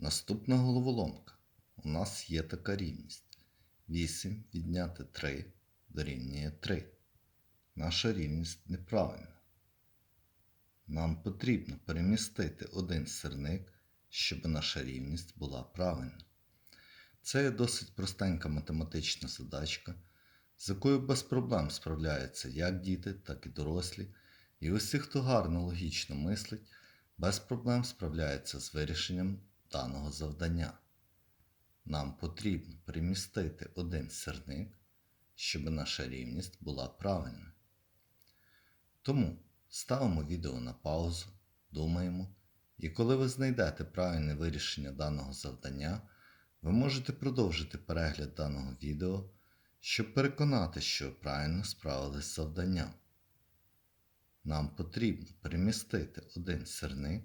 Наступна головоломка. У нас є така рівність. 8 відняти 3 дорівнює 3. Наша рівність неправильна. Нам потрібно перемістити один сирник, щоб наша рівність була правильна. Це є досить простенька математична задачка, з якою без проблем справляються як діти, так і дорослі, і усі, хто гарно логічно мислить, без проблем справляється з вирішенням даного завдання. Нам потрібно перемістити один сирник, щоб наша рівність була правильна. Тому ставимо відео на паузу, думаємо, і коли ви знайдете правильне вирішення даного завдання, ви можете продовжити перегляд даного відео, щоб переконати, що правильно справились з завданням. Нам потрібно перемістити один сирник,